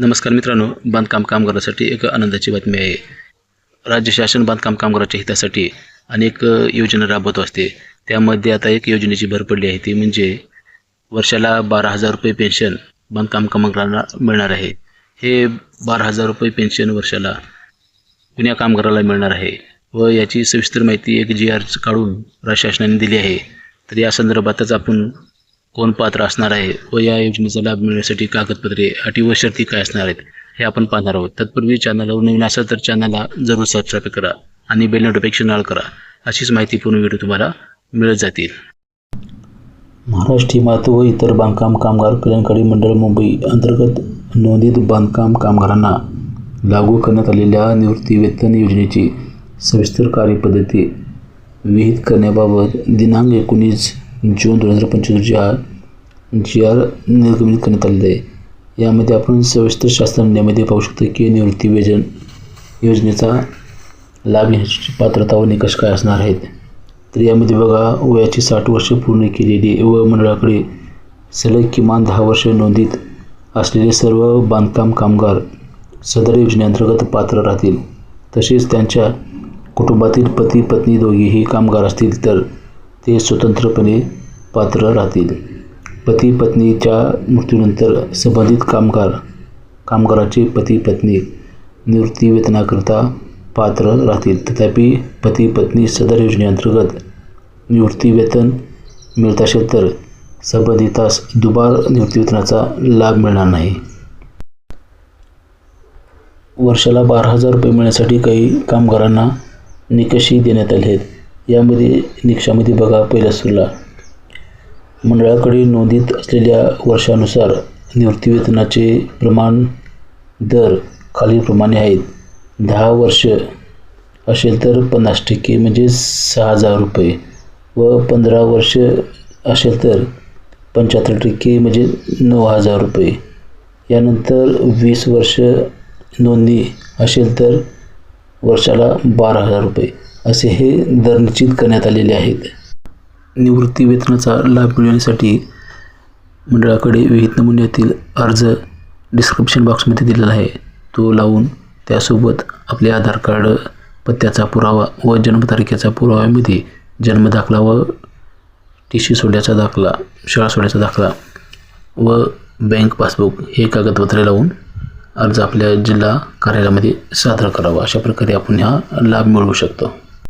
नमस्कार मित्रांनो बांधकाम कामगारासाठी एक आनंदाची बातमी आहे. राज्य शासन बांधकाम कामगाराच्या हितासाठी अनेक योजना राबवत असते. त्यामध्ये आता एक योजनेची भर पडली आहे ती म्हणजे वर्षाला बारा हजार रुपये पेन्शन बांधकाम कामगारांना मिळणार आहे. हे बारा हजार रुपये पेन्शन वर्षाला जुन्या कामगाराला मिळणार आहे व याची सविस्तर माहिती एक जी आर काढून राज्य शासनाने दिली आहे. तर या संदर्भातच आपण कोण पात्र असणार आहे व या योजनेचा लाभ मिळण्यासाठी कागदपत्रे अटी व शर्ती काय असणार आहेत हे आपण पाहणार आहोत. तत्पूर्वी चॅनलवर नवीन असेल तर चॅनलला जरूर सबस्क्राईब करा आणि बेल नोटिफिकेशन ऑल करा. अशीच माहिती पूर्ण व्हिडिओ तुम्हाला मिळत जातील. महाराष्ट्र मातू व इतर बांधकाम कामगार कल्याणकारी मंडळ मुंबई अंतर्गत नोंदित बांधकाम कामगारांना लागू करण्यात आलेल्या निवृत्ती वेतन योजनेची सविस्तर कार्यपद्धती विहित करण्याबाबत दिनांक एकोणीस जून दोन हजार पंचवीस रोजी हा जी आर निर्गमित करण्यात आलेला आहे. यामध्ये आपण सविस्तर शास्त्रज्ञामध्ये पाहू शकतो की निवृत्ती वेजन योजनेचा लाभ घेण्याची पात्रता व निकष काय असणार आहेत. तर यामध्ये बघा वयाची साठ वर्षे पूर्ण केलेली व मंडळाकडे सलग किमान दहा वर्ष नोंदीत असलेले सर्व बांधकाम कामगार सदर योजनेअंतर्गत पात्र राहतील. तसेच त्यांच्या कुटुंबातील पती पत्नी दोघेही कामगार असतील तर ते स्वतंत्रपणे पात्र राहतील. पती पत्नीच्या मृत्यूनंतर संबंधित कामगार कामगाराचे पती पत्नी निवृत्तीवेतनाकरिता पात्र राहतील. तथापि पती पत्नी सदर योजनेअंतर्गत निवृत्तीवेतन मिळत असेल तर संबंधितास दुबार निवृत्तीवेतनाचा लाभ मिळणार नाही. वर्षाला बारा हजार रुपये मिळण्यासाठी काही कामगारांना निकषही देण्यात आले आहेत. यामध्ये निकषामध्ये बघा पहिल्या सुरला. मंडळाकडे नोंदीत असलेल्या वर्षानुसार निवृत्तीवेतनाचे प्रमाण दर खालीलप्रमाणे आहेत. दहा वर्ष असेल तर पन्नास टक्के म्हणजे सहा हजार रुपये व पंधरा वर्ष असेल तर पंच्याहत्तर टक्के म्हणजे नऊ हजार रुपये. यानंतर वीस वर्ष नोंदणी असेल तर वर्षाला बारा हजार रुपये. असे हे दर निश्चित करण्यात आलेले आहेत. निवृत्ती वेतनाचा लाभ मिळवण्यासाठी मंडळाकडे विहित नमुन्यातील अर्ज डिस्क्रिप्शन बॉक्समध्ये दिलेला आहे. तो लावून त्यासोबत आपले आधार कार्ड पत्त्याचा पुरावा व जन्मतारखेचा पुराव्यामध्ये जन्मदाखला व टी सी दाखला शाळा सोड्याचा दाखला व बँक पासबुक हे कागदपत्रे लावून अर्ज आपल्या जिल्हा कार्यालयामध्ये सादर करावा. अशा प्रकारे आपण हा लाभ मिळवू शकतो.